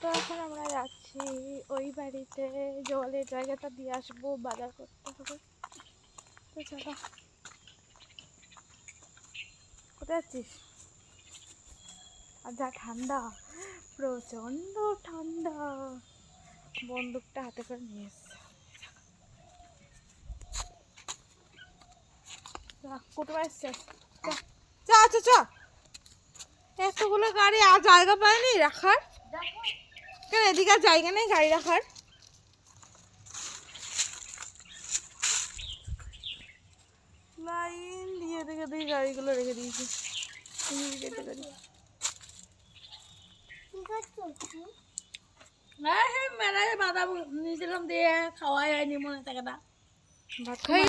তো আমরা যাচ্ছি ওই বাড়িতে। জলের জায়গাটা দিয়ে আসব বাজার করতে হবে। তো চলো। কোথায় যাচ্ছিস? আর যা ঠান্ডা। প্রচণ্ড ঠান্ডা। বন্দুকটা হাতে করে নিয়ে এসছে। চ চ চ এতগুলো গাড়ি আর জায়গা পায়নি রাখার? কেন এদিকে আর জায়গা নেই গাড়ি রাখার? লাইন দিয়ে দেখে দেখি গাড়িগুলো রেখে দিয়েছি। হ্যাঁ হ্যাঁ মেলায় বাদাম নিয়েছিলাম দিয়ে খাওয়াই হয়নি মনে থাকে না। ভাত খাই